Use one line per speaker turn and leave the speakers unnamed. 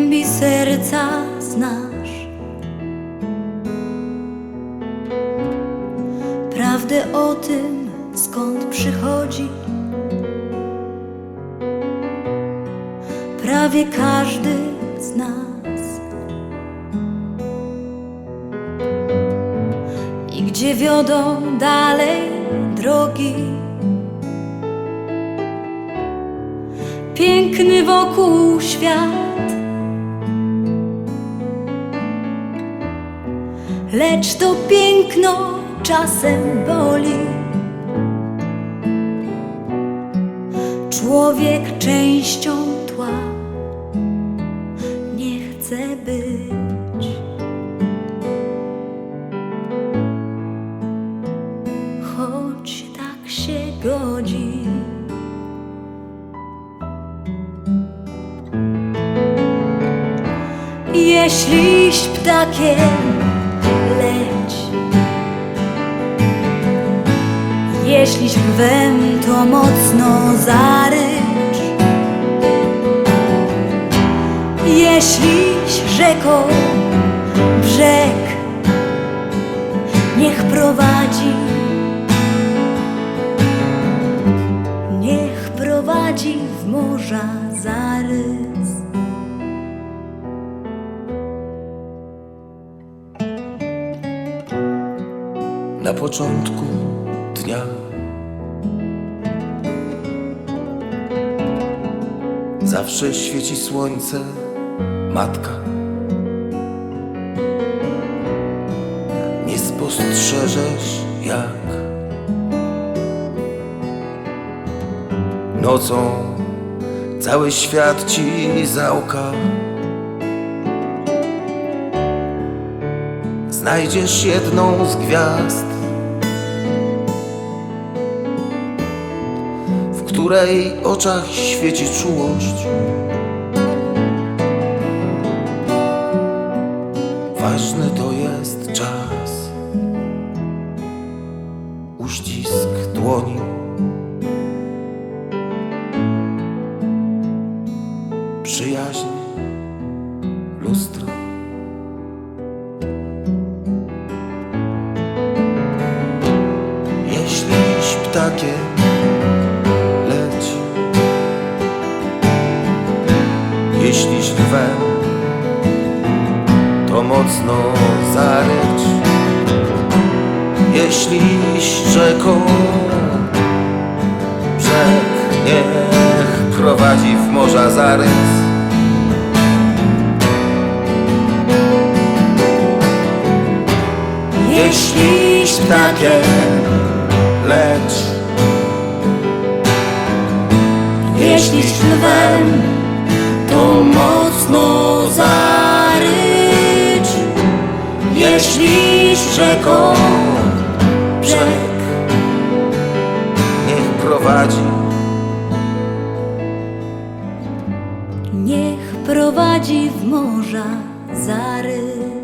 głębi serca znasz prawdę o tym, skąd przychodzi prawie każdy z nas. I gdzie wiodą dalej drogi, piękny wokół świat. Lecz to piękno czasem boli. Człowiek częścią tła nie chce być. Choć tak się godzi. Jeśliś ptakiem Jeśliś lwem to mocno zarycz. Jeśliś rzeką brzeg Niech prowadzi. Niech prowadzi w morza zarys.
Na początku dnia. Zawsze świeci słońce, matka. Nie spostrzeżesz jak nocą cały świat ci załka. Znajdziesz jedną z gwiazd, której oczach świeci czułość. Ważny to jest czas, uścisk dłoni. Przyjaźń, lustro. Jeśliś ptakiem Jeśliś lwem to mocno zarycz. Jeśliś rzeką brzeg niech prowadzi w morza zarys. Jeśliś ptakiem lecz.
Jeśli lwem, Jeśli rzeką
brzeg niech prowadzi
niech prowadzi w morza zarys.